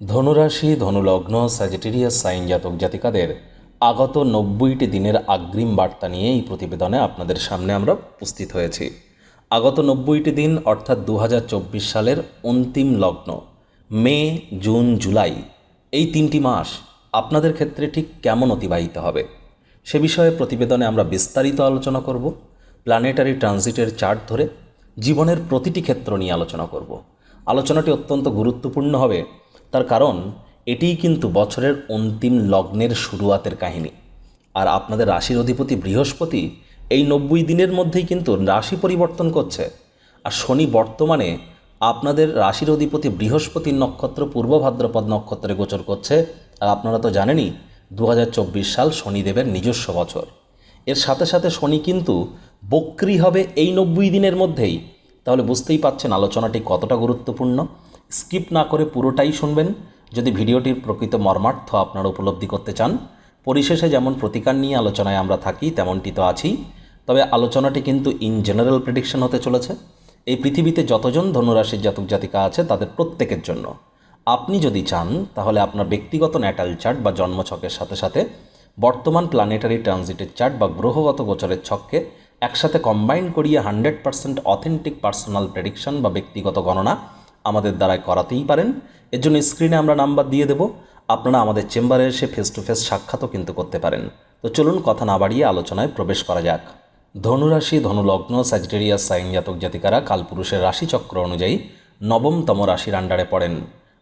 ধনুরাশি, ধনুলগ্ন Sagittarius sign জাতক জাতিকাদের আগত নব্বইটি দিনের আগ্রিম বার্তা নিয়ে এই প্রতিবেদনে আপনাদের সামনে আমরা উপস্থিত হয়েছি। আগত নব্বইটি দিন অর্থাৎ দু হাজার চব্বিশ সালের অন্তিম লগ্ন, মে, জুন, জুলাই, এই তিনটি মাস আপনাদের ক্ষেত্রে ঠিক কেমন অতিবাহিত হবে? সে বিষয়ে প্রতিবেদনে আমরা বিস্তারিত আলোচনা করব প্ল্যানেটারি ট্রানজিটের চার্ট ধরে জীবনের প্রতিটি ক্ষেত্র নিয়ে আলোচনা করব। আলোচনাটি অত্যন্ত গুরুত্বপূর্ণ হবে তার কারণ, এটিই কিন্তু বছরের অন্তিম লগ্নের শুরুয়াতের কাহিনী। আর আপনাদের রাশির অধিপতি বৃহস্পতি এই নব্বই দিনের মধ্যেই কিন্তু রাশি পরিবর্তন করছে। আর শনি বর্তমানে আপনাদের রাশির অধিপতি বৃহস্পতির নক্ষত্র পূর্ব ভাদ্রপদ নক্ষত্রে গোচর করছে। আর আপনারা তো জানেনই দু হাজার চব্বিশ সাল শনিদেবের নিজস্ব বছর। এর সাথে সাথে শনি কিন্তু বক্রি হবে এই নব্বই দিনের মধ্যেই। তাহলে বুঝতেই পাচ্ছেন আলোচনাটি কতটা গুরুত্বপূর্ণ। স্কিপ না করে পুরোটাই শুনবেন। যদি ভিডিওটির প্রকৃত মর্মার্থ আপনারা উপলব্ধি করতে চান, পরিশেষে যেমন প্রতিকার নিয়ে আলোচনায় আমরা থাকি, তেমনটি তো আছেই। তবে আলোচনাটি কিন্তু ইন জেনারেল প্রেডিকশন হতে চলেছে। এই পৃথিবীতে যতজন ধনুরাশির জাতক জাতিকা আছে, তাদের প্রত্যেকের জন্য। আপনি যদি চান, তাহলে আপনার ব্যক্তিগত ন্যাটাল চার্ট বা জন্মছকের সাথে সাথে বর্তমান প্ল্যানেটারি ট্রানজিটের চার্ট বা গ্রহগত গোচরের ছককে একসাথে কম্বাইন করিয়ে hundred percent authentic personal prediction বা ব্যক্তিগত গণনা আমাদের দ্বারাই করাতেই পারেন। এর জন্য স্ক্রিনে আমরা নাম্বার দিয়ে দেব। আপনারা আমাদের চেম্বারে এসে ফেস টু ফেস সাক্ষাৎও কিন্তু করতে পারেন। তো চলুন কথা না বাড়িয়ে আলোচনায় প্রবেশ করা যাক। ধনুরাশি, ধনুলগ্ন স্যাজিটেরিয়াস সাইন জাতক জাতিকারা কালপুরুষের রাশিচক্র অনুযায়ী নবমতম রাশির আন্ডারে পড়েন।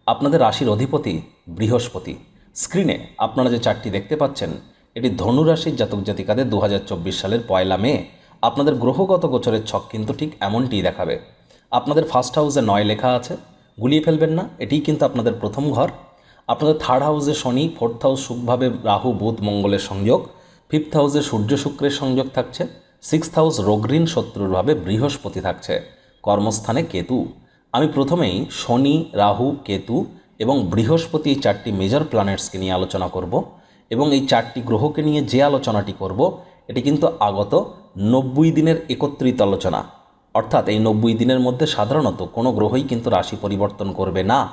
আপনাদের রাশির অধিপতি বৃহস্পতি। স্ক্রিনে আপনারা যে চারটি দেখতে পাচ্ছেন, এটি ধনুরাশির জাতক জাতিকাদের দু হাজার চব্বিশ সালের পয়লা মে। আপনাদের গ্রহগত গোচরের ছক কিন্তু ঠিক এমনটিই দেখাবে। আপনাদের ফার্স্ট হাউসে নয় লেখা আছে। গুলিয়ে ফেলবেন না, এটিই কিন্তু আপনাদের প্রথম ঘর। আপনাদের থার্ড হাউসে শনি ফোর্থ হাউস সুখভাবে রাহু, বুধ, মঙ্গলের সংযোগ। ফিফথ হাউসে সূর্য শুক্রের সংযোগ থাকছে। সিক্সথ হাউস রোগঋণ শত্রুরভাবে বৃহস্পতি থাকছে। কর্মস্থানে কেতু। আমি প্রথমেই শনি, রাহু, কেতু এবং বৃহস্পতি এই চারটি মেজর প্ল্যানেটসকে নিয়ে আলোচনা করব এবং এই চারটি গ্রহকে নিয়ে যে আলোচনাটি করব, এটি কিন্তু আগত নব্বই দিনের একত্রিত আলোচনা। অর্থাৎ এই নব্বই দিনের মধ্যে সাধারণত কোনো গ্রহই কিন্তু রাশি পরিবর্তন করবে না।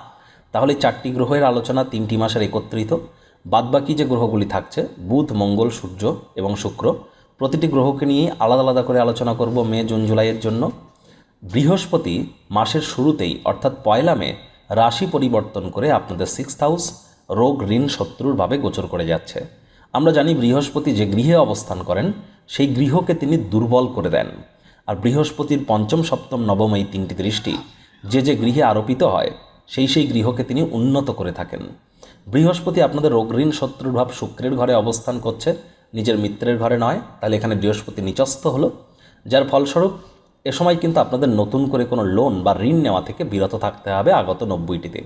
তাহলে চারটি গ্রহের আলোচনা তিনটি মাসের একত্রিত। বাদবাকি যে গ্রহগুলি থাকছে, বুধ, মঙ্গল, সূর্য এবং শুক্র, প্রতিটি গ্রহকে নিয়ে আলাদা আলাদা করে আলোচনা করব মে, জুন, জুলাইয়ের জন্য। বৃহস্পতি মাসের শুরুতেই, অর্থাৎ পয়লা মে, রাশি পরিবর্তন করে আপনাদের সিক্স হাউস রোগ, ঋণ শত্রুরভাবে গোচর করে যাচ্ছে। আমরা জানি বৃহস্পতি যে গৃহে অবস্থান করেন, সেই গৃহকে তিনি দুর্বল করে দেন। আর বৃহস্পতির পঞ্চম, সপ্তম, নবম এই তিনটি দৃষ্টি যে যে গৃহে আরোপিত হয়, সেই সেই গৃহকে তিনি উন্নত করে থাকেন। বৃহস্পতি আপনাদের রোগ ঋণ শত্রুর ভাব শুক্রের ঘরে অবস্থান করছে, নিজের মিত্রের ঘরে নয়, তাহলে এখানে বৃহস্পতি নিচস্থ হলো। যার ফলস্বরূপ, এ সময় কিন্তু আপনাদের নতুন করে কোনো লোন বা ঋণ নেওয়া থেকে বিরত থাকতে হবে আগত নব্বইটি দিন।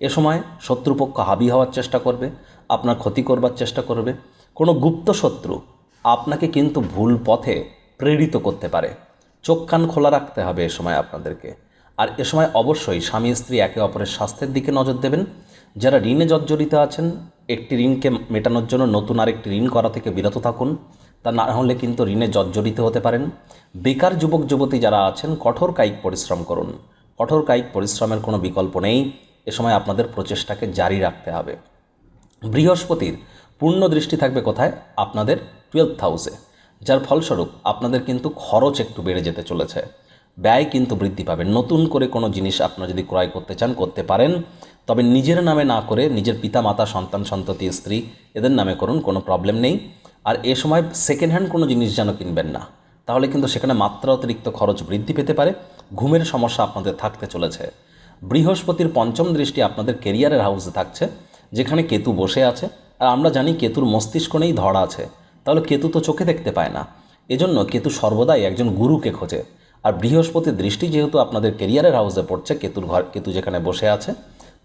এ সময় শত্রুপক্ষ হাবি হওয়ার চেষ্টা করবে, আপনার ক্ষতি করবার চেষ্টা করবে। কোনো গুপ্ত শত্রু আপনাকে কিন্তু ভুল পথে প্রেরিত করতে পারে। চোখ কান খোলা রাখতে হবে এ সময় আপনাদেরকে। আর এ সময় অবশ্যই স্বামী স্ত্রী একে অপরের স্বাস্থ্যের দিকে নজর দেবেন। যারা ঋণে জর্জরিত আছেন, একটি ঋণকে মেটানোর জন্য নতুন আরেকটি ঋণ করা থেকে বিরত থাকুন। তা না হলে কিন্তু ঋণে জর্জরিত হতে পারেন। বেকার যুবক, যুবতী যারা আছেন, কঠোর কায়িক পরিশ্রম করুন। কঠোর কায়িক পরিশ্রমের কোনো বিকল্প নেই। এ সময় আপনাদের প্রচেষ্টাকে জারি রাখতে হবে। বৃহস্পতির পূর্ণ দৃষ্টি থাকবে কোথায়? আপনাদের টুয়েলভ হাউসে। যার ফলস্বরূপ আপনাদের কিন্তু খরচ একটু বেড়ে যেতে চলেছে। ব্যয় কিন্তু বৃদ্ধি পাবে। নতুন করে কোনো জিনিস আপনারা যদি ক্রয় করতে চান, করতে পারেন। তবে নিজের নামে না করে নিজের পিতা মাতা সন্তান, সন্ততি, স্ত্রী, এদের নামে করুন, কোনো প্রবলেম নেই। আর এ সময় সেকেন্ড হ্যান্ড কোনো জিনিস যেন কিনবেন না, তাহলে কিন্তু সেখানে মাত্রা অতিরিক্ত খরচ বৃদ্ধি পেতে পারে। ঘুমের সমস্যা আপনাদের থাকতে চলেছে। বৃহস্পতির পঞ্চম দৃষ্টি আপনাদের কেরিয়ারের হাউসে থাকছে, যেখানে কেতু বসে আছে। আর আমরা জানি কেতুর মস্তিষ্ক নেই, ধরা আছে। তাহলে কেতু তো চোখে দেখতে পায় না। এজন্য কেতু সর্বদাই একজন গুরুকে খোঁজে। আর বৃহস্পতির দৃষ্টি যেহেতু আপনাদের কেরিয়ারের হাউসে পড়ছে, কেতুর ঘর, কেতু যেখানে বসে আছে,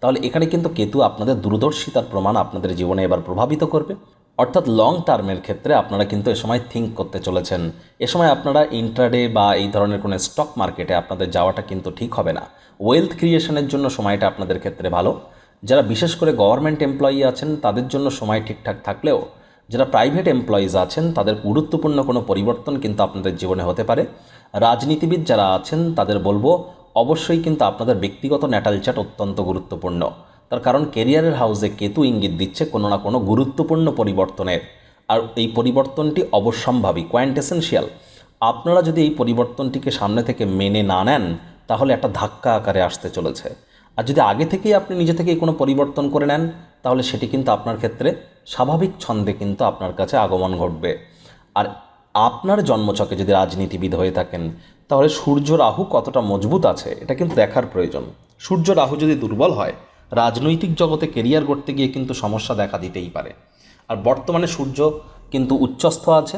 তাহলে এখানে কিন্তু কেতু আপনাদের দূরদর্শিতার প্রমাণ আপনাদের জীবনে এবার প্রভাবিত করবে। অর্থাৎ লং টার্মের ক্ষেত্রে আপনারা কিন্তু এ সময় থিঙ্ক করতে চলেছেন। এ সময় আপনারা ইন্ট্রাডে বা এই ধরনের কোনো স্টক মার্কেটে আপনাদের যাওয়াটা কিন্তু ঠিক হবে না। ওয়েলথ ক্রিয়েশনের জন্য সময়টা আপনাদের ক্ষেত্রে ভালো। যারা বিশেষ করে গভর্নমেন্ট এমপ্লয়ি আছেন, তাদের জন্য সময় ঠিকঠাক থাকলেও যারা প্রাইভেট এমপ্লয়িজ আছেন, তাদের গুরুত্বপূর্ণ কোনো পরিবর্তন কিন্তু আপনাদের জীবনে হতে পারে। রাজনীতিবিদ যারা আছেন, তাদের বলব, অবশ্যই কিন্তু আপনাদের ব্যক্তিগত ন্যাটাল চার্ট অত্যন্ত গুরুত্বপূর্ণ। তার কারণ কেরিয়ারের হাউসে কেতু ইঙ্গিত দিচ্ছে কোনো না কোনো গুরুত্বপূর্ণ পরিবর্তনের। আর এই পরিবর্তনটি অবশ্যম্ভাবী কোয়ান্টেসেন্সিয়াল আপনারা যদি এই পরিবর্তনটিকে সামনে থেকে মেনে না নেন, তাহলে একটা ধাক্কা আকারে আসতে চলেছে। আর যদি আগে থেকেই আপনি নিজে থেকেই কোনো পরিবর্তন করে নেন, তাহলে সেটি কিন্তু আপনার ক্ষেত্রে স্বাভাবিক ছন্দে কিন্তু আপনার কাছে আগমন ঘটবে। আর আপনার জন্মছকে যদি রাজনীতিবিদ হয়ে থাকেন, তাহলে সূর্য রাহু কতটা মজবুত আছে, এটা কিন্তু দেখার প্রয়োজন। সূর্য রাহু যদি দুর্বল হয়, রাজনৈতিক জগতে কেরিয়ার করতে গিয়ে কিন্তু সমস্যা দেখা দিতেই পারে। আর বর্তমানে সূর্য কিন্তু উচ্চস্থ আছে,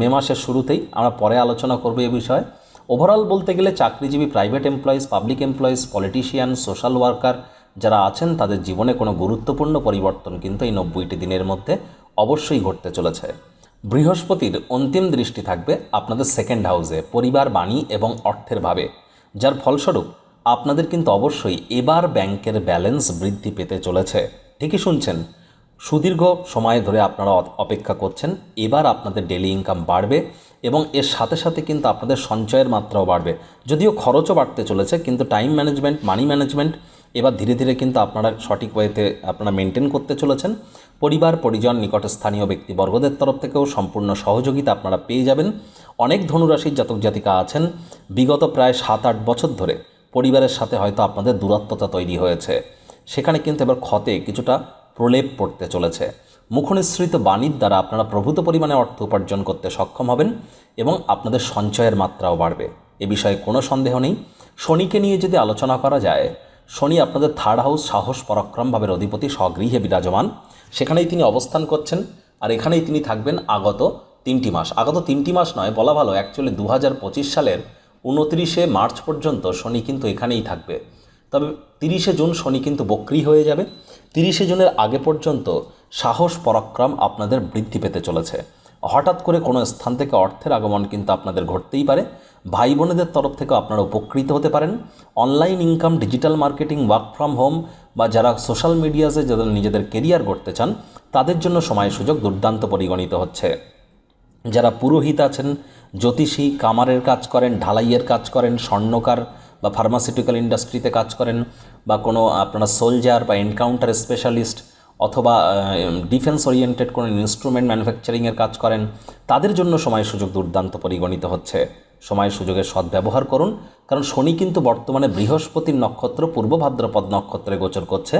মে মাসের শুরুতেই। আমরা পরে আলোচনা করব এ বিষয়ে। ওভারঅল বলতে গেলে চাকরিজীবী private employees public employees politician social worker যারা আছেন তাদের জীবনে কোনো গুরুত্বপূর্ণ পরিবর্তন কিন্তু এই নব্বইটি দিনের মধ্যে অবশ্যই ঘটতে চলেছে। বৃহস্পতির অন্তিম দৃষ্টি থাকবে আপনাদের সেকেন্ড হাউসে পরিবার, বাণী এবং অর্থের ভাবে। যার ফলস্বরূপ আপনাদের কিন্তু অবশ্যই এবার ব্যাংকের ব্যালেন্স বৃদ্ধি পেতে চলেছে। ঠিকই শুনছেন, সুদীর্ঘ সময় ধরে আপনারা অপেক্ষা করছেন, এবার আপনাদের ডেলি ইনকাম বাড়বে এবং এর সাথে সাথে কিন্তু আপনাদের সঞ্চয়ের মাত্রাও বাড়বে। যদিও খরচও বাড়তে চলেছে, কিন্তু টাইম ম্যানেজমেন্ট মানি ম্যানেজমেন্ট এবার ধীরে ধীরে কিন্তু আপনারা সঠিক ওয়েতে আপনারা মেনটেন করতে চলেছেন। পরিবার, পরিজন নিকট স্থানীয় ব্যক্তিবর্গদের তরফ থেকেও সম্পূর্ণ সহযোগিতা আপনারা পেয়ে যাবেন। অনেক ধনুরাশির জাতক জাতিকা আছেন। বিগত প্রায় সাত আট বছর ধরে পরিবারের সাথে হয়তো আপনাদের দূরত্বতা তৈরি হয়েছে। সেখানে কিন্তু এবার ক্ষতে কিছুটা প্রলেপ পড়তে চলেছে। মুখনিসৃত বাণীর দ্বারা আপনারা প্রভূত পরিমাণে অর্থ উপার্জন করতে সক্ষম হবেন এবং আপনাদের সঞ্চয়ের মাত্রাও বাড়বে। এ বিষয়ে কোনো সন্দেহ নেই। শনিকে নিয়ে যদি আলোচনা করা যায় শনি আপনাদের থার্ড হাউস সাহস, পরাক্রম ভাবের অধিপতি, স্বগৃহে বিরাজমান। সেখানেই তিনি অবস্থান করছেন আর এখানেই তিনি থাকবেন আগত তিনটি মাস। আগত তিনটি মাস নয়, বলা ভালো অ্যাকচুয়ালি দু হাজার পঁচিশ সালের উনত্রিশে মার্চ পর্যন্ত শনি কিন্তু এখানেই থাকবে। তবে তিরিশে জুন শনি কিন্তু বক্রি হয়ে যাবে। তিরিশে জুনের আগে পর্যন্ত সাহস, পরাক্রম আপনাদের বৃদ্ধি পেতে চলেছে। হঠাৎ করে কোনো স্থান থেকে অর্থের আগমন কিন্তু আপনাদের ঘটতেই পারে। ভাই বোনেদের তরফ থেকে আপনারা উপকৃত হতে পারেন। Online income, digital marketing, work from home বা যারা সোশ্যাল মিডিয়াতে যাদের নিজেদের কেরিয়ার করতে চান, তাদের জন্য সময় সুযোগ দুর্দান্ত পরিগণিত হচ্ছে। যারা পুরোহিত আছেন, জ্যোতিষী, কামারের কাজ করেন, ঢালাইয়ের কাজ করেন, স্বর্ণকার বা ফার্মাসিউটিক্যাল ইন্ডাস্ট্রিতে কাজ করেন বা কোনো আপনারা সোলজার বা এনকাউন্টার স্পেশালিস্ট অথবা ডিফেন্স ওরিয়েন্টেড কোনো ইনস্ট্রুমেন্ট ম্যানুফ্যাকচারিংয়ের কাজ করেন, তাদের জন্য সময় সুযোগ দুর্দান্ত পরিগণিত হচ্ছে। সময় সুযোগের সদ্ব্যবহার করুন, কারণ শনি কিন্তু বর্তমানে বৃহস্পতির নক্ষত্র, পূর্ব ভাদ্রপদ নক্ষত্রে গোচর করছে।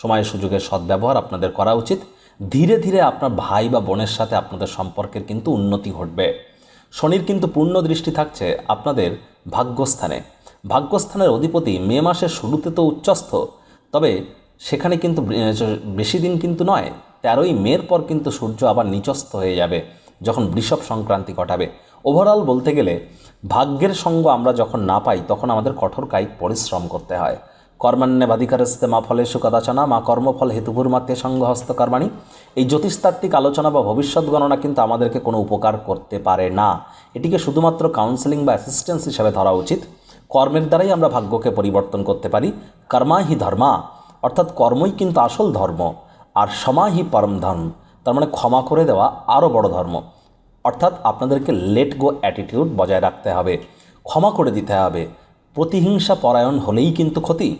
সময় সুযোগের সদ্ব্যবহার আপনাদের করা উচিত। ধীরে ধীরে আপনার ভাই বা বোনের সাথে আপনাদের সম্পর্কের কিন্তু উন্নতি ঘটবে। শনির কিন্তু পূর্ণ দৃষ্টি থাকছে আপনাদের ভাগ্যস্থানে। ভাগ্যস্থানের অধিপতি মে মাসের শুরুতে তো উচ্চস্থ, তবে সেখানে কিন্তু বেশি দিন কিন্তু নয়, তেরোই মের পর কিন্তু সূর্য আবার নিচস্থ হয়ে যাবে, যখন বৃষভ সংক্রান্তি ঘটাবে। ওভারঅল বলতে গেলে ভাগ্যের সঙ্গ আমরা যখন না পাই, তখন আমাদের কঠোর কায়িক পরিশ্রম করতে হয়। কর্মান্যবাধিকারস্তে মা ফলেষু সুকাদাচনা মা কর্মফল হেতুভুর মাত্রে সঙ্গ হস্তকর্মাণী এই জ্যোতিষতাত্ত্বিক আলোচনা বা ভবিষ্যৎ গণনা কিন্তু আমাদেরকে কোনো উপকার করতে পারে না। এটিকে শুধুমাত্র কাউন্সেলিং বা অ্যাসিস্ট্যান্স হিসাবে ধরা উচিত। কর্মের দ্বারাই আমরা ভাগ্যকে পরিবর্তন করতে পারি। কর্মা হি ধর্মা, অর্থাৎ কর্মই কিন্তু আসল ধর্ম, আর সমাহি পরম ধর্ম। তার মানে ক্ষমা করে দেওয়া আরও বড় ধর্ম। অর্থাৎ আপনাদেরকে লেট গো অ্যাটিটিউড বজায় রাখতে হবে, ক্ষমা করে দিতে হবে। প্রতিহিংসা পরায়ণ হলেই কিন্তু ক্ষতি।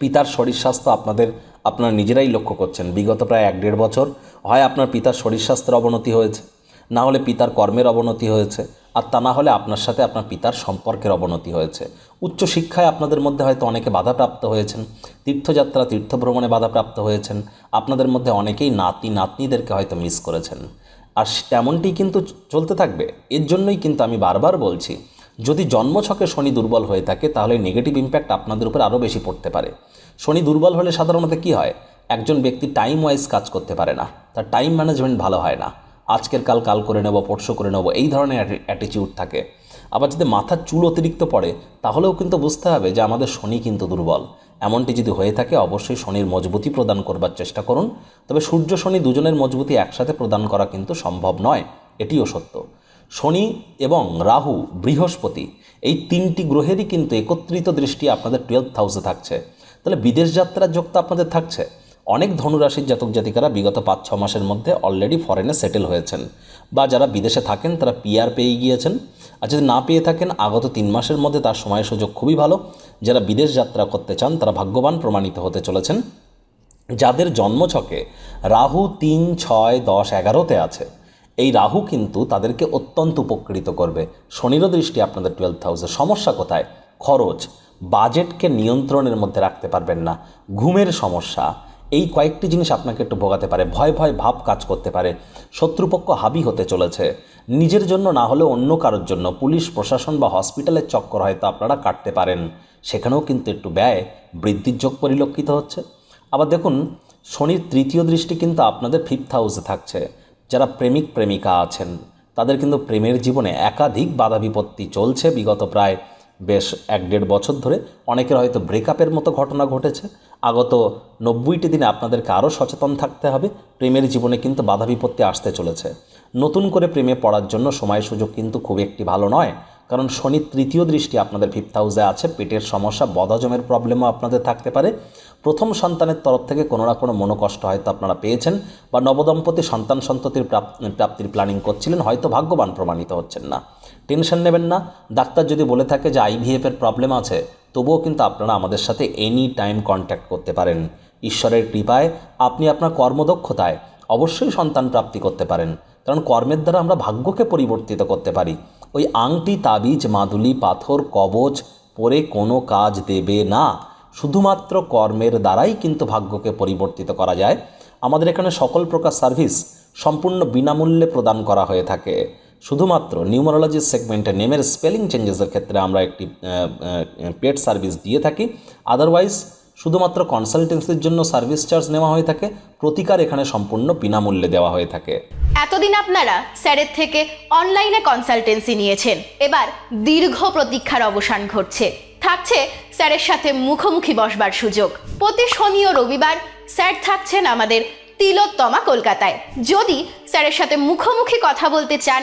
পিতার শরীর স্বাস্থ্য আপনাদের, আপনারা নিজেরাই লক্ষ্য করছেন। বিগত প্রায় এক দেড় বছর হয় আপনার পিতার শরীর স্বাস্থ্যের অবনতি হয়েছে। না হলে পিতার কর্মের অবনতি হয়েছে, আর তা না হলে আপনার সাথে আপনার পিতার সম্পর্কের অবনতি হয়েছে। উচ্চ শিক্ষায় আপনাদের মধ্যে হয়তো অনেকে বাধাপ্রাপ্ত হয়েছেন, তীর্থযাত্রা, তীর্থভ্রমণে বাধাপ্রাপ্ত হয়েছেন। আপনাদের মধ্যে অনেকেই নাতি নাতনিদেরকে হয়তো মিস করেছেন। আর তেমনটি কিন্তু চলতে থাকবে। এর জন্যই কিন্তু আমি বারবার বলছি, যদি জন্মছকে শনি দুর্বল হয়ে থাকে, তাহলে নেগেটিভ ইম্প্যাক্ট আপনাদের উপর আরও বেশি পড়তে পারে। শনি দুর্বল হলে সাধারণত কী হয়? একজন ব্যক্তি টাইম ওয়াইজ কাজ করতে পারে না, তার টাইম ম্যানেজমেন্ট ভালো হয় না। আজকের কাল কাল করে নেব, পরশু করে নেব, এই ধরনের অ্যাটিটিউড থাকে। আবার যদি মাথার চুল অতিরিক্ত পড়ে, তাহলেও কিন্তু বুঝতে হবে যে আমাদের শনি কিন্তু দুর্বল। এমনটি যদি হয়ে থাকে, অবশ্যই শনির মজবুতি প্রদান করবার চেষ্টা করুন। তবে সূর্য, শনি দুজনের মজবুতি একসাথে প্রদান করা কিন্তু সম্ভব নয়, এটিও সত্য। শনি এবং রাহু বৃহস্পতি, এই তিনটি গ্রহেরই কিন্তু একত্রিত দৃষ্টি আপনাদের টুয়েলভ হাউসে থাকছে। তাহলে বিদেশ যাত্রার যোগ তো আপনাদের থাকছে। অনেক ধনুরাশির জাতক জাতিকারা বিগত পাঁচ, ছ মাসের মধ্যে অলরেডি ফরেনে সেটেল হয়েছেন। বা যারা বিদেশে থাকেন, তারা পিআর পেয়ে গিয়েছেন। আর যদি না পেয়ে থাকেন, আগত তিন মাসের মধ্যে তার সময় সুযোগ খুবই ভালো। যারা বিদেশ যাত্রা করতে চান, তারা ভাগ্যবান প্রমাণিত হতে চলেছেন। যাদের জন্মছকে রাহু তিন, ছয়, দশ, এগারোতে আছে, এই রাহু কিন্তু তাদেরকে অত্যন্ত উপকৃত করবে। শনিরও দৃষ্টি আপনাদের টুয়েলভ হাউসে সমস্যা কোথায়? খরচ। বাজেটকে নিয়ন্ত্রণের মধ্যে রাখতে পারবেন না। ঘুমের সমস্যা। এই কয়েকটি জিনিস আপনাকে একটু ভোগাতে পারে। ভয় ভয়, ভাব কাজ করতে পারে। শত্রুপক্ষ হাবি হতে চলেছে। নিজের জন্য না হলে অন্য কারোর জন্য পুলিশ, প্রশাসন বা হসপিটালের চক্কর হয়তো আপনারা কাটতে পারেন। সেখানেও কিন্তু একটু ব্যয় বৃদ্ধির যোগ পরিলক্ষিত হচ্ছে। আবার দেখুন, শনির তৃতীয় দৃষ্টি কিন্তু আপনাদের ফিফথ হাউসে থাকছে। যারা প্রেমিক, প্রেমিকা আছেন, তাদের কিন্তু প্রেমের জীবনে একাধিক বাধা বিপত্তি চলছে। বিগত প্রায় বেশ এক দেড় বছর ধরে অনেকের হয়তো ব্রেকআপের মতো ঘটনা ঘটেছে। আগত নব্বইটি দিনে আপনাদেরকে আরও সচেতন থাকতে হবে। প্রেমের জীবনে কিন্তু বাধা বিপত্তি আসতে চলেছে। নতুন করে প্রেমে পড়ার জন্য সময় সুযোগ কিন্তু খুব একটি ভালো নয়। কারণ শনির তৃতীয় দৃষ্টি আপনাদের ফিফথ হাউসে আছে। পেটের সমস্যা, বদহজমের প্রবলেমও আপনাদের থাকতে পারে। প্রথম সন্তানের তরফ থেকে কোনো না কোনো মনোকষ্ট হয়তো আপনারা পেয়েছেন বা নবদম্পতি সন্তান সন্ততির প্রাপ্তির প্ল্যানিং করছিলেন, হয়তো ভাগ্যবান প্রমাণিত হচ্ছেন না। টেনশন নেবেন না। ডাক্তার যদি বলে থাকে যে আইভিএফের প্রবলেম আছে, তবুও কিন্তু আপনারা আমাদের সাথে এনি টাইম কন্ট্যাক্ট করতে পারেন। ঈশ্বরের কৃপায় আপনি আপনার কর্মদক্ষতায় অবশ্যই সন্তান প্রাপ্তি করতে পারেন। কারণ কর্মের দ্বারা আমরা ভাগ্যকে পরিবর্তিত করতে পারি। ওই আংটি, তাবিজ, মাদুলি, পাথর, কবচ পরে কোনো কাজ দেবে না। শুধুমাত্র কর্মের দ্বারাই কিন্তু ভাগ্যকে পরিবর্তিত করা যায়। আমাদের এখানে সকল প্রকার সার্ভিস সম্পূর্ণ বিনামূল্যে প্রদান করা হয়ে থাকে। শুধুমাত্র নিউমারোলজি সেগমেন্টে নেমের স্পেলিং চেঞ্জেসের ক্ষেত্রে আমরা একটি পেড সার্ভিস দিয়ে থাকি। আদারওয়াইজ শুধুমাত্র কনসালটেন্সির জন্য সার্ভিস চার্জ নেওয়া হয়ে থাকে, প্রতিকার এখানে সম্পূর্ণ বিনামূল্যে দেওয়া হয়ে থাকে। এতদিন আপনারা স্যারের থেকে অনলাইনে কনসালটেন্সি নিয়েছেন, এবার দীর্ঘ প্রতীক্ষার অবসান ঘটছে। থাকছে স্যারের সাথে মুখোমুখি বসবার সুযোগ। প্রতি শনি ও রবিবার স্যার থাকছেন আমাদের তিলোত্তমা কলকাতায়। যদি স্যারের সাথে মুখোমুখি কথা বলতে চান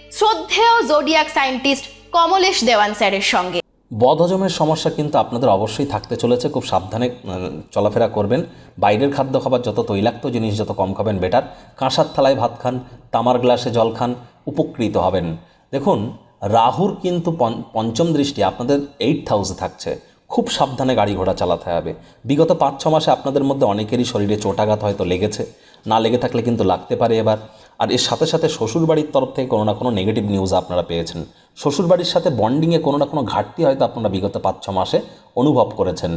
শ্রদ্ধেয় জোডিয়াক সায়েন্টিস্ট কমলেশ দেওয়ান স্যারের সঙ্গে। বদহজমের সমস্যা কিন্তু আপনাদের অবশ্যই থাকতে চলেছে, খুব সাবধানে চলাফেরা করবেন। বাইরের খাদ্য খাবার যত তৈলাক্ত জিনিস, যত কম খাবেন বেটার কাঁসার থালায় ভাত খান, তামার গ্লাসে জল খান, উপকৃত হবেন। দেখুন, রাহুর কিন্তু পঞ্চ- পঞ্চম দৃষ্টি আপনাদের এইট হাউসে থাকছে। খুব সাবধানে গাড়ি ঘোড়া চালাতে হবে। বিগত পাঁচ ছ মাসে আপনাদের মধ্যে অনেকেরই শরীরে চোটাঘাত হয়তো লেগেছে। না লেগে থাকলে কিন্তু লাগতে পারে এবার। আর এর সাথে সাথে শ্বশুরবাড়ির তরফ থেকে কোনো না কোনো নেগেটিভ নিউজ আপনারা পেয়েছেন। শ্বশুরবাড়ির সাথে বন্ডিংয়ে কোনো না কোনো ঘাটতি হয়তো আপনারা বিগত পাঁচ, ছ মাসে অনুভব করেছেন।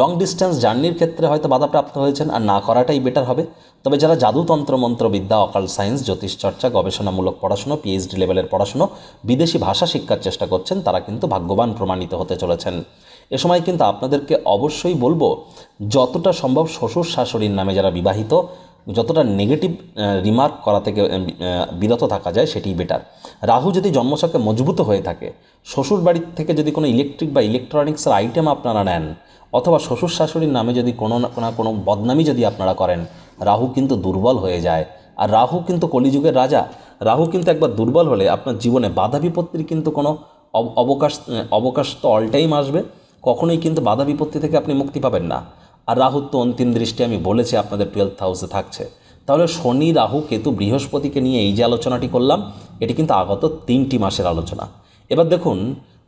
লং ডিস্টেন্স জার্নির ক্ষেত্রে হয়তো বাধাপ্রাপ্ত হয়েছেন আর না করাটাই বেটার হবে। তবে যারা জাদুতন্ত্র মন্ত্রবিদ্যা অকাল সায়েন্স জ্যোতিষ চর্চা, গবেষণামূলক পড়াশুনো পিএইচডি লেভেলের পড়াশুনো, বিদেশি ভাষা শিক্ষার চেষ্টা করছেন, তারা কিন্তু ভাগ্যবান প্রমাণিত হতে চলেছেন। এ সময় কিন্তু আপনাদেরকে অবশ্যই বলব, যতটা সম্ভব শ্বশুর শাশুড়ির নামে যারা বিবাহিত যতটা নেগেটিভ রিমার্ক করা থেকে বিরত থাকা যায় সেটিই বেটার রাহু যদি জন্মছকে মজবুত হয়ে থাকে, শ্বশুর বাড়ির থেকে যদি কোনো ইলেকট্রিক বা ইলেকট্রনিক্সের আইটেম আপনারা নেন, অথবা শ্বশুর শাশুড়ির নামে যদি কোনো না, কোনো- কোনো বদনামি যদি আপনারা করেন, রাহু কিন্তু দুর্বল হয়ে যায়। আর রাহু কিন্তু কলিযুগের রাজা। রাহু কিন্তু একবার দুর্বল হলে আপনার জীবনে বাধা বিপত্তির কিন্তু কোনো অব- অবকাশ অবকাশ তো অল টাইম আসবে। কখনোই কিন্তু বাধা বিপত্তি থেকে আপনি মুক্তি পাবেন না। আর রাহুর তো অন্তিম দৃষ্টি আমি বলেছি আপনাদের টুয়েলথ হাউসে থাকছে। তাহলে শনি, রাহু, কেতু, বৃহস্পতিকে নিয়ে এই যে আলোচনাটি করলাম, এটি কিন্তু আগত তিনটি মাসের আলোচনা। এবার দেখুন,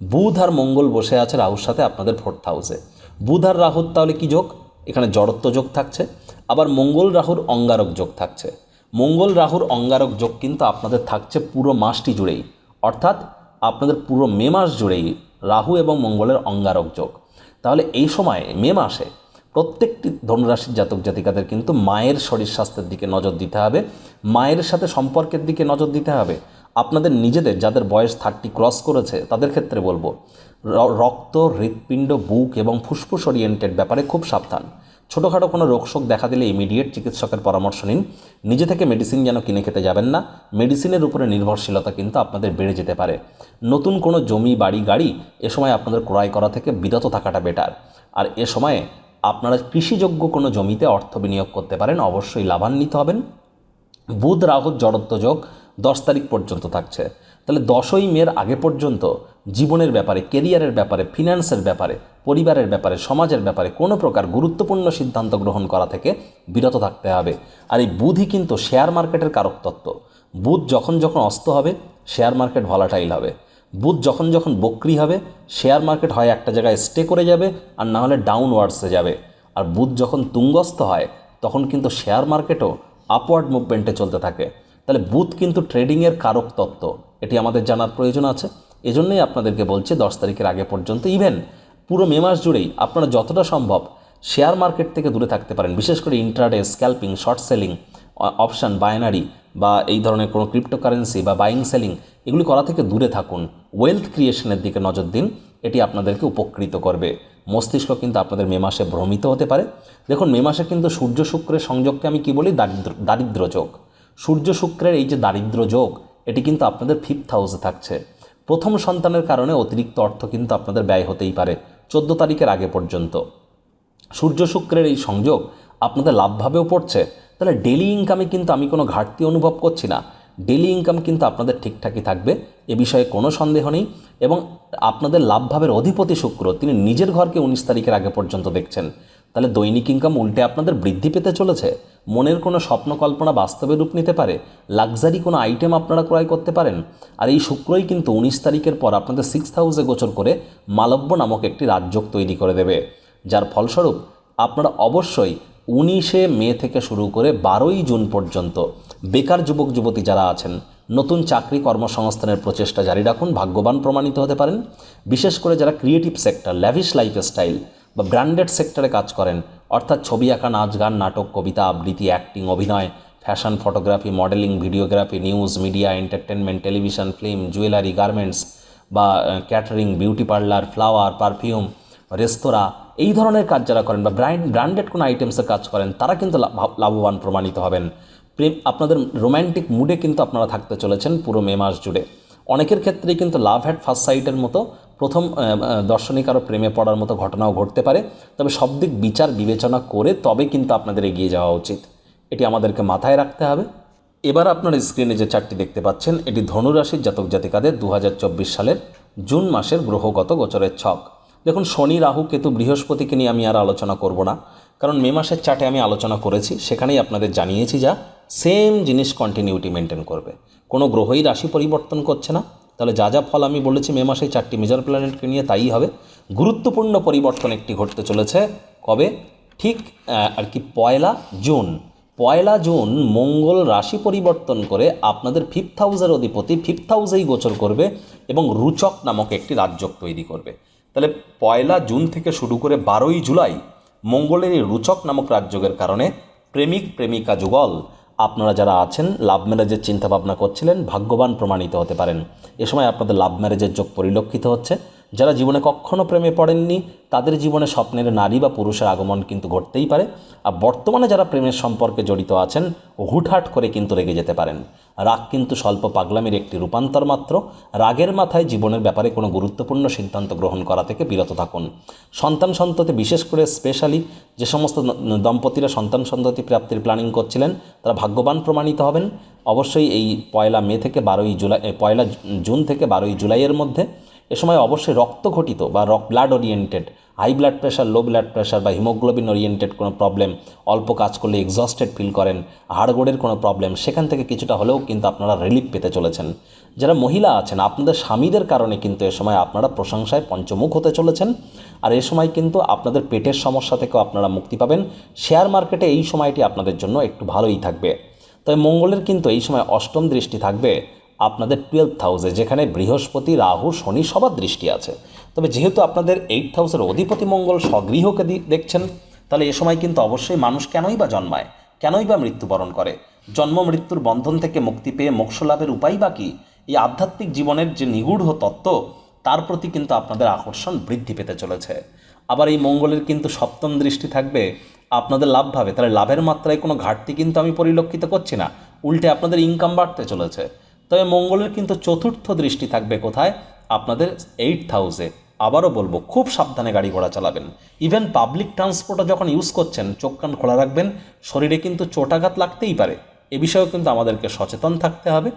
বুধ আর মঙ্গল বসে আছে রাহুর সাথে আপনাদের ফোর্থ হাউসে বুধ আর রাহুর তাহলে কি যোগ? এখানে জড়ত্ব যোগ থাকছে। আবার মঙ্গল, রাহুর অঙ্গারক যোগ থাকছে। মঙ্গল, রাহুর অঙ্গারক যোগ কিন্তু আপনাদের থাকছে পুরো মাসটি জুড়েই। অর্থাৎ আপনাদের পুরো মে মাস জুড়েই রাহু এবং মঙ্গলের অঙ্গারক যোগ। তাহলে এই সময় মে মাসে প্রত্যেকটি ধনুরাশির জাতক জাতিকাদের কিন্তু মায়ের শরীর স্বাস্থ্যের দিকে নজর দিতে হবে, মায়ের সাথে সম্পর্কের দিকে নজর দিতে হবে। আপনাদের নিজেদের যাদের বয়স থার্টি ক্রস করেছে, তাদের ক্ষেত্রে বলব রক্ত, হৃৎপিণ্ড, বুক এবং ফুসফুস ওরিয়েন্টেড ব্যাপারে খুব সাবধান। ছোটোখাটো কোনো রোগশোক দেখা দিলে ইমিডিয়েট চিকিৎসকের পরামর্শ নিন। নিজে থেকে মেডিসিন যেন কিনে খেতে যাবেন না। মেডিসিনের উপরে নির্ভরশীলতা কিন্তু আপনাদের বেড়ে যেতে পারে। নতুন কোনো জমি, বাড়ি, গাড়ি এ সময় আপনাদের ক্রয় করা থেকে বিরত থাকাটা বেটার আর এ সময়ে আপনারা কৃষিযোগ্য কোনো জমিতে অর্থ বিনিয়োগ করতে পারেন, অবশ্যই লাভান্বিত হবেন। বুধ রাহুর জড়ত্ব যোগ দশ তারিখ পর্যন্ত থাকছে। তাহলে দশই মের আগে পর্যন্ত জীবনের ব্যাপারে কেরিয়ারের ব্যাপারে, ফিনান্সের ব্যাপারে, পরিবারের ব্যাপারে, সমাজের ব্যাপারে কোনো প্রকার গুরুত্বপূর্ণ সিদ্ধান্ত গ্রহণ করা থেকে বিরত থাকতে হবে। আর এই বুধই কিন্তু শেয়ার মার্কেটের কারক তত্ত্ব। বুধ যখন যখন অস্ত হবে শেয়ার মার্কেট ভলাটাইল হবে। বুধ যখন যখন বক্রি হবে শেয়ার মার্কেট হয় একটা জায়গায় স্টে করে যাবে আর না হলে ডাউনওয়ার্ডসে যাবে। আর বুধ যখন তুঙ্গস্থ হয়, তখন কিন্তু শেয়ার মার্কেটও আপওয়ার্ড মুভমেন্টে চলতে থাকে। তাহলে বুথ কিন্তু ট্রেডিংয়ের কারক তত্ত্ব, এটি আমাদের জানার প্রয়োজন আছে। এজন্যই আপনাদেরকে বলছি, দশ তারিখের আগে পর্যন্ত ইভেন পুরো মে মাস জুড়েই আপনারা যতটা সম্ভব শেয়ার মার্কেট থেকে দূরে থাকতে পারেন। বিশেষ করে intraday scalping short selling option binary বা এই ধরনের কোনো ক্রিপ্টোকারেন্সি বা বাইং সেলিং এগুলি করা থেকে দূরে থাকুন। ওয়েলথ ক্রিয়েশনের দিকে নজর দিন। এটি আপনাদেরকে উপকৃত করবে। মস্তিষ্ক কিন্তু আপনাদের মে মাসে ভ্রমিত হতে পারে। দেখুন, মে মাসে কিন্তু সূর্য শুক্রের সংযোগকে আমি কি বলি? দারিদ্র দারিদ্র যোগ। সূর্য শুক্রের এই যে দারিদ্র যোগ, এটি কিন্তু আপনাদের ফিফথ হাউসে থাকছে। প্রথম সন্তানের কারণে অতিরিক্ত অর্থ কিন্তু আপনাদের ব্যয় হতেই পারে। চোদ্দ তারিখের আগে পর্যন্ত। সূর্য শুক্রের এই সংযোগ আপনাদের লাভভাবেও পড়ছে। তাহলে ডেলি ইনকামে কিন্তু আমি কোনো ঘাটতি অনুভব করছি না। ডেলি ইনকাম কিন্তু আপনাদের ঠিকঠাকই থাকবে, এ বিষয়ে কোনো সন্দেহ নেই এবং আপনাদের লাভভাবের অধিপতি শুক্র, তিনি নিজের ঘরকে উনিশ তারিখের আগে পর্যন্ত দেখছেন। তাহলে দৈনিক ইনকাম উল্টে আপনাদের বৃদ্ধি পেতে চলেছে, মনের কোনো স্বপ্ন কল্পনা বাস্তবে রূপ নিতে পারে লাক্সারি কোনো আইটেম আপনারা ক্রয় করতে পারেন, আর এই শুক্রই কিন্তু উনিশ তারিখের পর আপনাদের সিক্স হাউসে গোচর করে মালব্য নামক একটি রাজযোগ তৈরি করে দেবে। যার ফলস্বরূপ আপনারা অবশ্যই উনিশে মে থেকে শুরু করে বারোই জুন পর্যন্ত বেকার যুবক, যুবতী যারা আছেন, নতুন চাকরি কর্মসংস্থানের প্রচেষ্টা জারি রাখুন, ভাগ্যবান প্রমাণিত হতে পারেন। বিশেষ করে যারা ক্রিয়েটিভ সেক্টর ল্যাভিশ লাইফস্টাইল বা ব্র্যান্ডেড সেক্টরে কাজ করেন, অর্থাৎ ছবি আঁকা, নাচ গান, নাটক, কবিতা, আবৃত্তি অ্যাক্টিং অভিনয় fashion photography modelling videography news media entertainment television film jewellery garments বা catering beauty parlour flower perfume restaurant এই ধরনের কাজ যারা করেন বা ব্র্যান্ড ব্র্যান্ডেড কোনো আইটেমসের কাজ করেন, তারা কিন্তু লাভ- লাভবান, প্রমাণিত হবেন। প্রেম, আপনাদের রোম্যান্টিক মুডে কিন্তু আপনারা থাকতে চলেছেন পুরো মে মাস জুড়ে। অনেকের ক্ষেত্রেই কিন্তু লাভ অ্যাট ফার্স্ট সাইটের মতো প্রথম দর্শনিক কারও প্রেমে পড়ার মতো ঘটনাও ঘটতে পারে। তবে সব দিক বিচার, বিবেচনা করে তবে কিন্তু আপনাদের এগিয়ে যাওয়া উচিত। এটি আমাদেরকে মাথায় রাখতে হবে। এবার আপনার স্ক্রিনে যে চারটি দেখতে পাচ্ছেন, এটি ধনুরাশির জাতক জাতিকাদের দু হাজার চব্বিশ সালের জুন মাসের গ্রহগত গোচরের ছক। দেখুন, শনি, রাহু, কেতু, বৃহস্পতিকে নিয়ে আমি আর আলোচনা করব না। কারণ মে মাসের চার্টে আমি আলোচনা করেছি, সেখানেই আপনাদের জানিয়েছি যা সেম জিনিস কন্টিনিউটি মেনটেন করবে। কোনো গ্রহই রাশি পরিবর্তন করছে না। তাহলে যা যা ফল আমি বলেছি মে মাসে চারটি মেজর প্ল্যানেটকে নিয়ে তাই হবে। গুরুত্বপূর্ণ পরিবর্তন একটি ঘটতে চলেছে কবে? ঠিক আর কি পয়লা জুন। পয়লা জুন মঙ্গল রাশি পরিবর্তন করে আপনাদের ফিফথ হাউসের অধিপতি ফিফথ হাউসেই গোচর করবে এবং রুচক নামক একটি রাজ্যক তৈরি করবে। তাহলে পয়লা জুন থেকে শুরু করে বারোই জুলাই মঙ্গলের এই রুচক নামক রাজযোগের কারণে প্রেমিক প্রেমিকা যুগল। আপনারা যারা আছেন, লাভ ম্যারেজের চিন্তাভাবনা করছিলেন, ভাগ্যবান প্রমাণিত হতে পারেন। এ সময় আপনাদের লাভ ম্যারেজের যোগ পরিলক্ষিত হচ্ছে। যারা জীবনে কখনো প্রেমে পড়েননি, তাদের জীবনে স্বপ্নের নারী বা পুরুষের আগমন কিন্তু ঘটতেই পারে। আর বর্তমানে যারা প্রেমের সম্পর্কে জড়িত আছেন, হুটহাট করে কিন্তু রেগে যেতে পারেন। রাগ কিন্তু স্বল্প পাগলামির একটি রূপান্তর মাত্র। রাগের মাথায় জীবনের ব্যাপারে কোনো গুরুত্বপূর্ণ সিদ্ধান্ত গ্রহণ করা থেকে বিরত থাকুন। সন্তান সন্ততি, বিশেষ করে স্পেশালি যে সমস্ত দম্পতিরা সন্তান সন্ততি প্রাপ্তির প্ল্যানিং করছিলেন, তারা ভাগ্যবান প্রমাণিত হবেন। অবশ্যই এই পয়লা মে থেকে বারোই জুলাই পয়লা জুন থেকে বারোই জুলাইয়ের মধ্যে এ সময় অবশ্যই রক্ত ঘটিত বা rock blood oriented high blood pressure low blood pressure বা হিমোগ্লোবিন ওরিয়েন্টেড কোনো প্রবলেম অল্প কাজ করলে এক্সস্টেড ফিল করেন, হাড়গোড়ের কোনো প্রবলেম সেখান থেকে কিছুটা হলেও কিন্তু আপনারা রিলিফ পেতে চলেছেন। যারা মহিলা আছেন, আপনাদের স্বামীদের কারণে কিন্তু এ সময় আপনারা প্রশংসায় পঞ্চমুখ হতে চলেছেন। আর এ সময় কিন্তু আপনাদের পেটের সমস্যা থেকেও আপনারা মুক্তি পাবেন। শেয়ার মার্কেটে এই সময়টি আপনাদের জন্য একটু ভালোই থাকবে। তবে মঙ্গলের কিন্তু এই সময় অষ্টম দৃষ্টি থাকবে। আপনাদের টুয়েলভ হাউসে যেখানে বৃহস্পতি, রাহু, শনি সবার দৃষ্টি আছে। তবে যেহেতু আপনাদের এইট হাউসের অধিপতি মঙ্গল স্বগৃহকে দেখছেন, তাহলে এ সময় কিন্তু অবশ্যই মানুষ কেনই বা জন্মায়? কেনই বা মৃত্যুবরণ করে? জন্ম, মৃত্যুর বন্ধন থেকে মুক্তি পেয়ে মোক্ষ লাভের উপায় বা কি? এই আধ্যাত্মিক জীবনের যে নিগূঢ় তত্ত্ব, তার প্রতি কিন্তু আপনাদের আকর্ষণ বৃদ্ধি পেতে চলেছে। আবার এই মঙ্গলের কিন্তু সপ্তম দৃষ্টি থাকবে, আপনাদের লাভ ভাবে। তাহলে লাভের মাত্রায় কোনো ঘাটতি কিন্তু আমি পরিলক্ষিত করছি না। উল্টে আপনাদের ইনকাম বাড়তে চলেছে। তবে মঙ্গলের কিন্তু চতুর্থ দৃষ্টি থাকবে কোথায়? আপনাদের এইট হাউসে আবারও বলব, খুব সাবধানে গাড়ি ঘোড়া চালাবেন। ইভেন পাবলিক ট্রান্সপোর্টও যখন ইউজ করছেন, চোখ কান খোলা রাখবেন, শরীরে কিন্তু চোটাঘাত লাগতেই পারে। এ বিষয়েও কিন্তু আমাদেরকে সচেতন থাকতে হবে।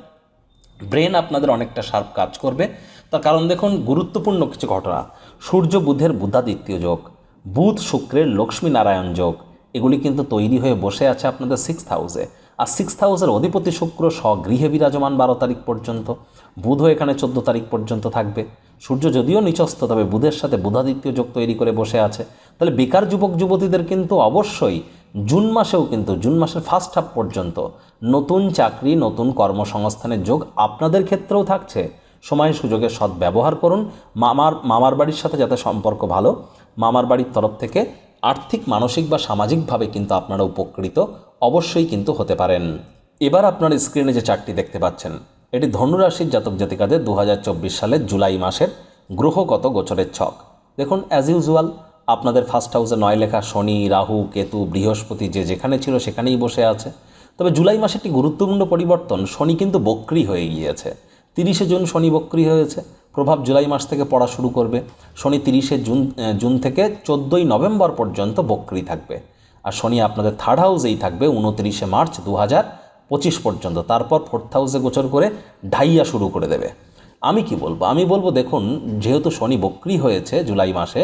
ব্রেন আপনাদের অনেকটা শার্প কাজ করবে। তার কারণ দেখুন, গুরুত্বপূর্ণ কিছু ঘটনা। সূর্য বুধের বুধাদিত্য যোগ, বুধ শুক্রের লক্ষ্মী নারায়ণ যোগ, এগুলি কিন্তু তৈরি হয়ে বসে আছে আপনাদের সিক্স হাউসে আর সিক্স হাউসের অধিপতি শুক্র স্বগৃহে বিরাজমান বারো তারিখ পর্যন্ত। বুধও এখানে চোদ্দ তারিখ পর্যন্ত থাকবে। সূর্য যদিও নিচস্থ, তবে বুধের সাথে বুধাদিত্য যোগ তৈরি করে বসে আছে। তাহলে বেকার যুবক যুবতীদের কিন্তু অবশ্যই জুন মাসেও কিন্তু, জুন মাসের ফার্স্ট হাফ পর্যন্ত নতুন চাকরি, নতুন কর্মসংস্থানের যোগ আপনাদের ক্ষেত্রেও থাকছে। সময় সুযোগের সদ্ব্যবহার করুন। মামার মামার বাড়ির সাথে যাতে সম্পর্ক ভালো, মামার বাড়ির তরফ থেকে আর্থিক, মানসিক বা সামাজিকভাবে কিন্তু আপনারা উপকৃত অবশ্যই কিন্তু হতে পারেন। এবার আপনার স্ক্রিনে যে চারটি দেখতে পাচ্ছেন, এটি ধনুরাশির জাতক জাতিকাদের দু হাজার চব্বিশ সালের জুলাই মাসের গ্রহগত গোচরের ছক। দেখুন অ্যাজ ইউজুয়াল আপনাদের ফার্স্ট হাউসে নয় লেখা শনি, রাহু, কেতু, বৃহস্পতি যে যেখানে ছিল সেখানেই বসে আছে। তবে জুলাই মাসে একটি গুরুত্বপূর্ণ পরিবর্তন শনি কিন্তু বক্রি হয়ে গিয়েছে। তিরিশে জুন শনি বক্রি হয়েছে। প্রভাব জুলাই মাস থেকে পড়া শুরু করবে। শনি তিরিশে জুন জুন থেকে চোদ্দোই নভেম্বর পর্যন্ত বক্রি থাকবে। আর শনি আপনাদের থার্ড হাউসেই থাকবে, উনতিরিশে মার্চ দু হাজার পঁচিশ পর্যন্ত। তারপর ফোর্থ হাউসে গোচর করে ঢাইয়া শুরু করে দেবে। আমি কি বলব? আমি বলব, দেখুন, যেহেতু শনি বক্রি হয়েছে জুলাই মাসে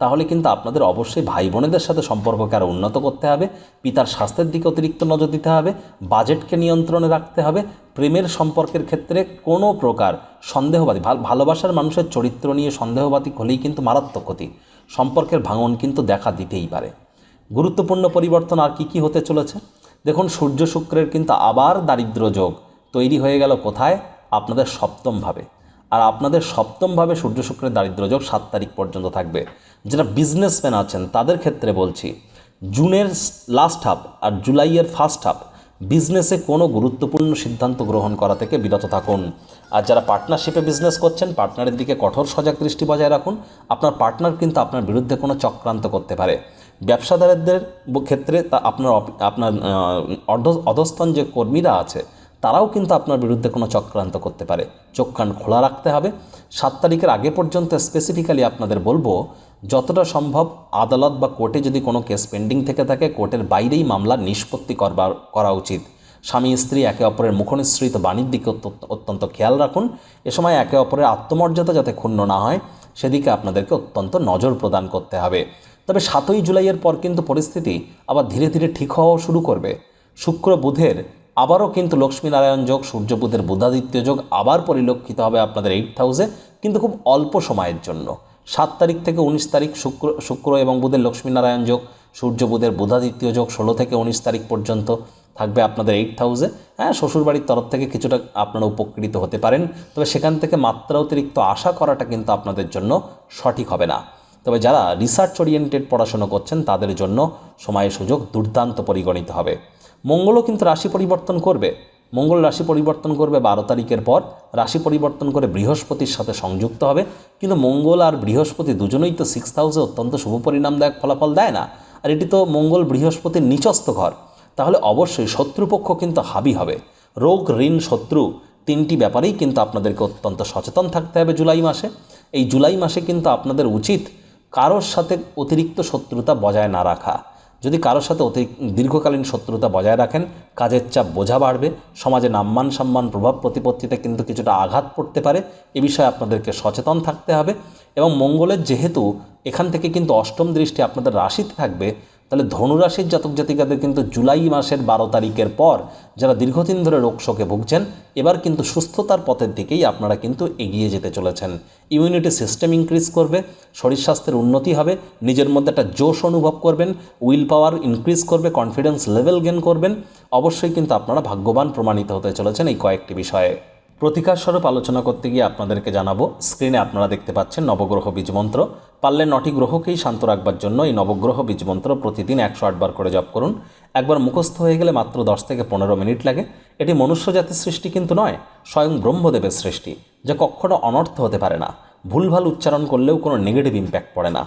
তাহলে কিন্তু আপনাদের অবশ্যই ভাই বোনেদের সাথে সম্পর্ককে আরও উন্নত করতে হবে, পিতার স্বাস্থ্যের দিকে অতিরিক্ত নজর দিতে হবে, বাজেটকে নিয়ন্ত্রণে রাখতে হবে, প্রেমের সম্পর্কের ক্ষেত্রে কোনো প্রকার সন্দেহবাদী, ভাল- ভালোবাসার মানুষের চরিত্র নিয়ে সন্দেহবাদী হলেই কিন্তু মারাত্মক ক্ষতি, সম্পর্কের ভাঙন কিন্তু দেখা দিতেই পারে। গুরুত্বপূর্ণ পরিবর্তন আর কি কি হতে চলেছে? দেখুন, সূর্য শুক্রের কিন্তু আবার দারিদ্র যোগ, তৈরি হয়ে গেল কোথায়? আপনাদের সপ্তমভাবে আর আপনাদের সপ্তমভাবে সূর্য শুক্রের দারিদ্র যোগ সাত তারিখ পর্যন্ত থাকবে। যারা বিজনেসম্যান আছেন, তাদের ক্ষেত্রে বলছি, জুনের লাস্ট হাফ আর জুলাইয়ের ফার্স্ট হাফ বিজনেসে কোনো গুরুত্বপূর্ণ সিদ্ধান্ত গ্রহণ করা থেকে বিরত থাকুন। আর যারা পার্টনারশিপে বিজনেস করছেন পার্টনারের দিকে কঠোর সজাগ দৃষ্টি বজায় রাখুন। আপনার পার্টনার কিন্তু আপনার বিরুদ্ধে কোনো চক্রান্ত করতে পারে। ব্যবসাদারদের ক্ষেত্রে তা আপনার আপনার অধস্তন যে কর্মীরা আছে তারাও কিন্তু আপনার বিরুদ্ধে কোনো চক্রান্ত করতে পারে। চোখ কান খোলা রাখতে হবে। সাত তারিখের আগে পর্যন্ত স্পেসিফিক্যালি আপনাদের বলব, যতটা সম্ভব আদালত বা কোর্টে যদি কোনো কেস পেন্ডিং থেকে থাকে, কোর্টের বাইরেই মামলা নিষ্পত্তি করবার, করা উচিত। স্বামী, স্ত্রী একে অপরের মুখনিসৃত বাণীর দিকে অত্য- অত্যন্ত খেয়াল রাখুন। এ সময় একে অপরের আত্মমর্যাদা যাতে ক্ষুণ্ণ না হয়, সেদিকে আপনাদেরকে অত্যন্ত নজর প্রদান করতে হবে। তবে সাতই জুলাইয়ের পর কিন্তু পরিস্থিতি আবার ধীরে ধীরে ঠিক হওয়া শুরু করবে। শুক্র বুধের আবারও কিন্তু লক্ষ্মীনারায়ণ যোগ সূর্য বুধের বুধাদিত্য যোগ আবার পরিলক্ষিত হবে আপনাদের এইট হাউসে কিন্তু খুব অল্প সময়ের জন্য। সাত তারিখ থেকে উনিশ তারিখ শুক্র শুক্র এবং বুধের লক্ষ্মীনারায়ণ যোগ সূর্য বুধের বুধাদিত্য যোগ ষোলো থেকে উনিশ তারিখ পর্যন্ত থাকবে আপনাদের এইট হাউসে হ্যাঁ শ্বশুরবাড়ির তরফ থেকে কিছুটা আপনারা উপকৃত হতে পারেন, তবে সেখান থেকে মাত্রা অতিরিক্ত আশা করাটা কিন্তু আপনাদের জন্য সঠিক হবে না। তবে যারা রিসার্চ ওরিয়েন্টেড পড়াশোনা করছেন, তাদের জন্য সময় সুযোগ দুর্দান্ত পরিগণিত হবে। মঙ্গলও কিন্তু রাশি পরিবর্তন করবে। মঙ্গল রাশি পরিবর্তন করবে বারো তারিখের পর, রাশি পরিবর্তন করে বৃহস্পতির সাথে সংযুক্ত হবে। কিন্তু মঙ্গল আর বৃহস্পতি দুজনেই তো সিক্স হাউসে অত্যন্ত শুভ পরিণামদায়ক ফলাফল দেয় না। আর এটি তো মঙ্গল বৃহস্পতির নিচস্থ ঘর। তাহলে অবশ্যই শত্রুপক্ষ কিন্তু হাবি হবে। রোগ, ঋণ, শত্রু তিনটি ব্যাপারেই কিন্তু আপনাদেরকে অত্যন্ত সচেতন থাকতে হবে জুলাই মাসে। এই জুলাই মাসে কিন্তু আপনাদের উচিত কারোর সাথে অতিরিক্ত শত্রুতা বজায় না রাখা। যদি কারোর সাথে অতি দীর্ঘকালীন শত্রুতা বজায় রাখেন, কাজের চাপ বোঝা বাড়বে, সমাজে নাম্মান সম্মান প্রভাব প্রতিপত্তিতে কিন্তু কিছুটা আঘাত পড়তে পারে, এ বিষয়ে আপনাদেরকে সচেতন থাকতে হবে এবং মঙ্গলের যেহেতু এখান থেকে কিন্তু অষ্টম দৃষ্টি আপনাদের রাশিতে থাকবে তাহলে ধনুরাশির জাতক জাতিকাদের কিন্তু জুলাই মাসের বারো তারিখের পর যারা দীর্ঘদিন ধরে রোগ শোকে ভুগছেন, এবার কিন্তু সুস্থতার পথের দিকেই আপনারা কিন্তু এগিয়ে যেতে চলেছেন। ইমিউনিটি সিস্টেম ইনক্রিজ করবে, শরীর স্বাস্থ্যের উন্নতি হবে, নিজের মধ্যে একটা জোশ অনুভব করবেন উইল পাওয়ার ইনক্রিজ করবে কনফিডেন্স লেভেল গেন করবেন। অবশ্যই কিন্তু আপনারা ভাগ্যবান প্রমাণিত হতে চলেছেন এই কয়েকটি বিষয়ে। প্রতিকার স্বরূপ আলোচনা করতে গিয়ে আপনাদেরকে জানাব। স্ক্রিনে আপনারা দেখতে পাচ্ছেন নবগ্রহ বীজমন্ত্র পারলে নটি গ্রহকেই শান্ত রাখবার জন্য এই নবগ্রহ বীজমন্ত্র প্রতিদিন একশো আটবার করে জপ করুন। একবার মুখস্থ হয়ে গেলে মাত্র দশ থেকে পনেরো মিনিট লাগে। এটি মনুষ্য জাতির সৃষ্টি কিন্তু নয়, স্বয়ং ব্রহ্মদেবের সৃষ্টি, যা কখনো অনর্থ হতে পারে না। ভুলভাল উচ্চারণ করলেও কোনো নেগেটিভ ইম্প্যাক্ট পড়ে না।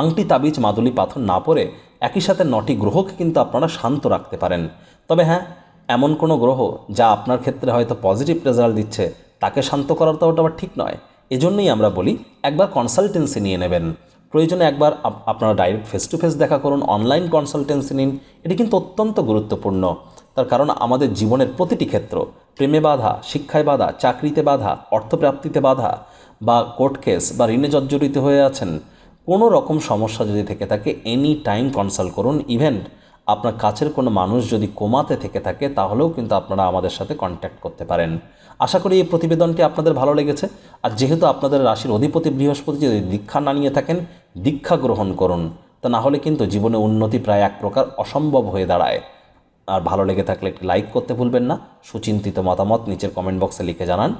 আংটি, তাবিজ, মাদুলি, পাথর না পরে একই সাথে নটি গ্রহকে কিন্তু আপনারা শান্ত রাখতে পারেন। তবে হ্যাঁ এমন কোনো গ্রহ যা আপনার ক্ষেত্রে হয়তো পজিটিভ রেজাল্ট দিচ্ছে, তাকে শান্ত করার তো ওটা আবার ঠিক নয়। এজন্যই আমরা বলি, একবার কনসালটেন্সি নিয়ে নেবেন। প্রয়োজনে একবার আপ- আপনারা ডাইরেক্ট ফেস টু ফেস দেখা করুন অনলাইন কনসালটেন্সি নিন। এটি কিন্তু অত্যন্ত গুরুত্বপূর্ণ। তার কারণ আমাদের জীবনের প্রতিটি ক্ষেত্র, প্রেমে বাধা, শিক্ষায় বাধা, চাকরিতে বাধা, অর্থপ্রাপ্তিতে বাধা বা কোর্ট কেস বা ঋণে জর্জরিত হয়ে আছেন, কোনো রকম সমস্যা যদি থেকে থাকে এনি টাইম কনসাল্ট করুন। ইভেন্ট আপনার কাছের কোনো মানুষ যদি কোমাতে থেকে থাকে, তাহলেও কিন্তু আপনারা আমাদের সাথে কন্ট্যাক্ট করতে পারেন। আশা করি এই প্রতিবেদনটি আপনাদের ভালো লেগেছে। আর যেহেতু আপনাদের রাশির অধিপতি বৃহস্পতি যদি দীক্ষা না নিয়ে থাকেন, দীক্ষা গ্রহণ করুন। তা না হলে কিন্তু জীবনে উন্নতি প্রায় এক প্রকার অসম্ভব হয়ে দাঁড়ায়। আর ভালো লেগে থাকলে একটি লাইক করতে ভুলবেন না। সুচিন্তিত মতামত নিচের কমেন্ট বক্সে লিখে জানান।